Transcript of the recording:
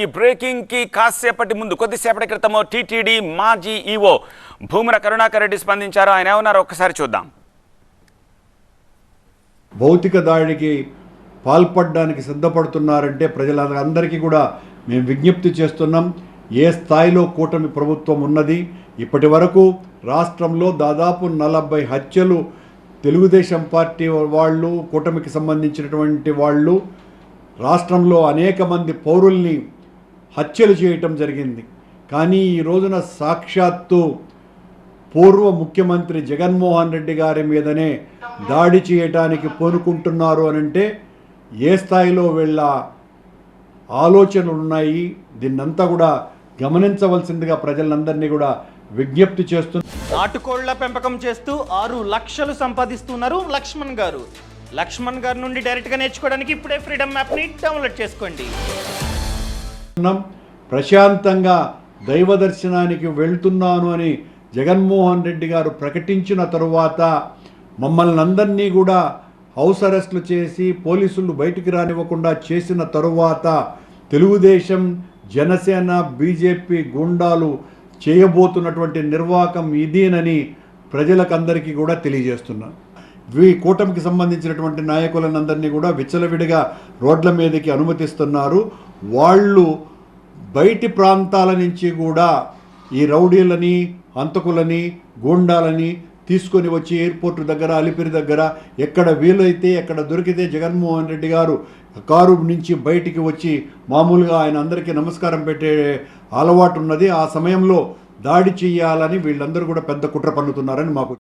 ఈ బ్రేకింగ్కి కాసేపటి ముందు కొద్దిసేపటి క్రితము టీటీడీ మాజీ ఈవో భూమన కరుణాకర్ రెడ్డి స్పందించారు. ఆయన ఏమన్నారు ఒక్కసారి చూద్దాం. భౌతిక దాడికి పాల్పడడానికి సిద్ధపడుతున్నారంటే ప్రజలందరికీ కూడా మేము విజ్ఞప్తి చేస్తున్నాం. ఏ స్థాయిలో కూటమి ప్రభుత్వం ఉన్నది? ఇప్పటి వరకు రాష్ట్రంలో దాదాపు నలభై హత్యలు తెలుగుదేశం పార్టీ వాళ్ళు కూటమికి సంబంధించినటువంటి వాళ్ళు రాష్ట్రంలో అనేక మంది పౌరుల్ని హత్యలు చేయటం జరిగింది. కానీ ఈ రోజున సాక్షాత్తు పూర్వ ముఖ్యమంత్రి జగన్మోహన్ రెడ్డి గారి మీదనే దాడి చేయటానికి పూనుకుంటున్నారు అని అంటే ఏ స్థాయిలో వీళ్ళ ఆలోచనలు ఉన్నాయి దీన్నంతా కూడా గమనించవలసిందిగా ప్రజలందరినీ కూడా విజ్ఞప్తి చేస్తూ నాటుకోళ్ళ పెంపకం చేస్తూ ఆరు లక్షలు సంపాదిస్తున్నారు లక్ష్మణ్ గారు. లక్ష్మణ్ గారి నుండి డైరెక్ట్గా నేర్చుకోవడానికి ఇప్పుడే ఫ్రీడమ్ యాప్ని డౌన్లోడ్ చేసుకోండి. ఉన్నాం ప్రశాంతంగా దైవ దర్శనానికి వెళ్తున్నాను అని జగన్మోహన్ రెడ్డి గారు ప్రకటించిన తరువాత మమ్మల్ని అందరినీ కూడా హౌస్ అరెస్టులు చేసి పోలీసులు బయటికి రానివ్వకుండా చేసిన తరువాత తెలుగుదేశం జనసేన బీజేపీ గుండాలు చేయబోతున్నటువంటి నిర్వాకం ఇదేనని ప్రజలకందరికీ కూడా తెలియజేస్తున్నాను వీ కూటమికి సంబంధించినటువంటి నాయకులందరినీ కూడా విచ్చలవిడిగా రోడ్ల మీదకి అనుమతిస్తున్నారు. వాళ్ళు బయటి ప్రాంతాల నుంచి కూడా ఈ రౌడీలని హంతకులని గూండాలని తీసుకొని వచ్చి ఎయిర్పోర్ట్ దగ్గర అలిపిరి దగ్గర ఎక్కడ వీలైతే ఎక్కడ దొరికితే జగన్మోహన్ రెడ్డి గారు కారు నుంచి బయటికి వచ్చి మామూలుగా ఆయన అందరికీ నమస్కారం పెట్టే అలవాటు ఉన్నది. ఆ సమయంలో దాడి చేయాలని వీళ్ళందరూ కూడా పెద్ద కుట్ర పన్నుతున్నారని మాకు